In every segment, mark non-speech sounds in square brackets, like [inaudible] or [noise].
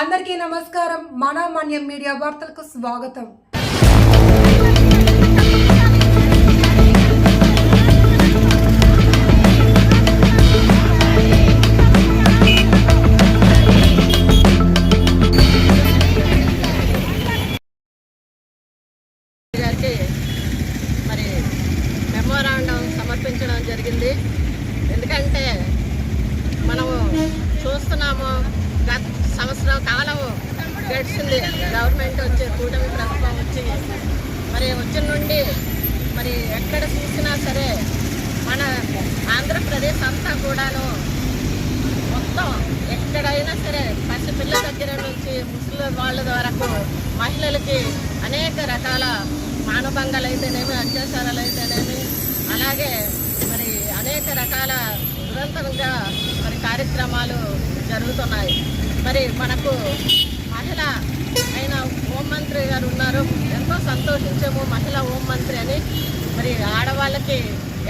అందరికీ నమస్కారం. మన మీడియా వార్తలకు స్వాగతం. గారికి మరి మెమోరాండం సమర్పించడం జరిగింది. ఎందుకంటే మనము చూస్తున్నాము సంవత్సరం కాలం గడిచింది. గవర్నమెంట్ వచ్చి కూటమి ప్రభుత్వం వచ్చి మరి వచ్చిన నుండి మరి ఎక్కడ చూసినా సరే మన ఆంధ్రప్రదేశ్ అంతా కూడాను మొత్తం ఎక్కడైనా సరే పసిపిల్ల దగ్గర నుంచి ముసలి వాళ్ళ వరకు మహిళలకి అనేక రకాల మానభంగాలు అయితేనేమి అత్యాచారాలు అయితేనేమి అలాగే మరి అనేక రకాల నిరంతరంగా మరి కార్యక్రమాలు జరుగుతున్నాయి. మరి మనకు మహిళ అయిన హోంమంత్రి గారు ఉన్నారు. ఎంతో సంతోషించాము మహిళా హోంమంత్రి అని. మరి ఆడవాళ్ళకి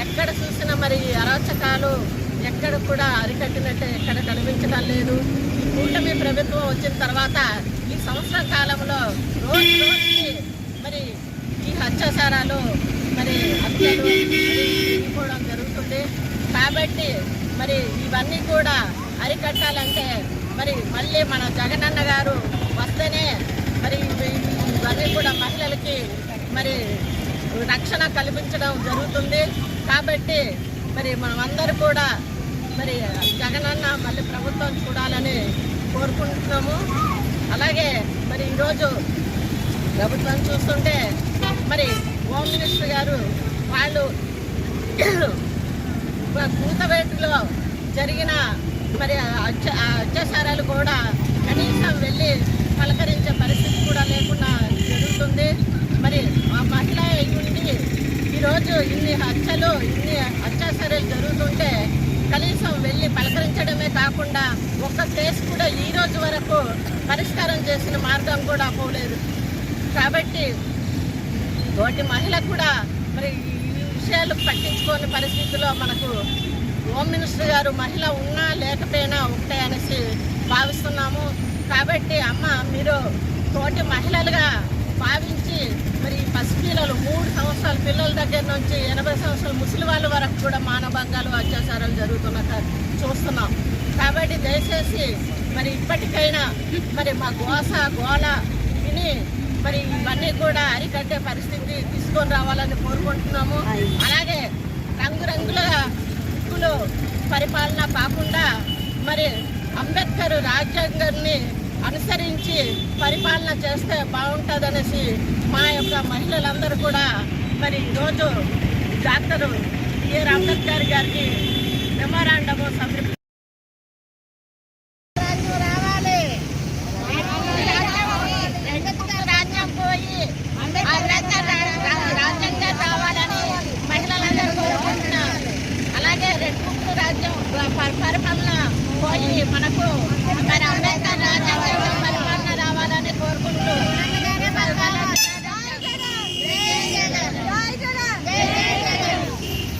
ఎక్కడ చూసినా మరి అరాచకాలు ఎక్కడ కూడా అరికట్టినట్టు ఎక్కడ కనిపించడం లేదు. కూటమి ప్రభుత్వం వచ్చిన తర్వాత ఈ సంవత్సర కాలంలో రోజు రోజుకి మరి ఈ అత్యాచారాలు మరి హత్యలు పెరిగిపోవడం జరుగుతుంది. కాబట్టి మరి ఇవన్నీ కూడా అరికట్టాలంటే మరి మళ్ళీ మన జగనన్న గారు వస్తేనే మరి ఇవన్నీ కూడా మహిళలకి మరి రక్షణ కల్పించడం జరుగుతుంది. కాబట్టి మరి మనమందరూ కూడా మరి జగనన్న మళ్ళీ ప్రభుత్వం చూడాలని కోరుకుంటున్నాము. అలాగే మరి ఈరోజు ప్రభుత్వం చూస్తుంటే మరి హోమ్ మినిస్టర్ గారు వాళ్ళు [coughs] కూతవేటులో జరిగిన మరి అత్యాచారాలు కూడా కనీసం వెళ్ళి పలకరించే పరిస్థితి కూడా లేకుండా జరుగుతుంది. మరి ఆ మహిళ ఉండి ఈరోజు ఇన్ని హత్యలు ఇన్ని అత్యాచారాలు జరుగుతుంటే కనీసం వెళ్ళి పలకరించడమే కాకుండా ఒక్క కేసు కూడా ఈ రోజు వరకు పరిష్కారం చేసిన మార్గం కూడా పోలేదు. కాబట్టి తోటి మహిళ కూడా మరి ఈ విషయాలు పట్టించుకోని పరిస్థితిలో మనకు హోమ్ మినిస్టర్ గారు మహిళ ఉన్నా లేకపోయినా ఒకటే అనేసి భావిస్తున్నాము. కాబట్టి అమ్మ మీరు తోటి మహిళలుగా భావించి మరి పసిపిల్లలు మూడు సంవత్సరాల పిల్లల దగ్గర నుంచి ఎనభై సంవత్సరాల ముసలి వాళ్ళ వరకు కూడా మానభంగాలు అత్యాచారాలు జరుగుతున్నట్టు చూస్తున్నాం. కాబట్టి దయచేసి మరి ఇప్పటికైనా మరి మా గోస గోల విని మరి ఇవన్నీ కూడా అరికట్టే పరిస్థితి తీసుకొని రావాలని కోరుకుంటున్నాము. అలాగే రంగురంగుల హక్కులు పరిపాలన కాకుండా మరి అంబేద్కర్ రాజ్యాంగాన్ని అనుసరించి పరిపాలన చేస్తే బాగుంటుందనేసి మా యొక్క మహిళలందరూ కూడా మరి ఈరోజు డాక్టర్ బిఆర్ అంబేద్కర్ గారికి మెమోరాండము సమర్పి మనకు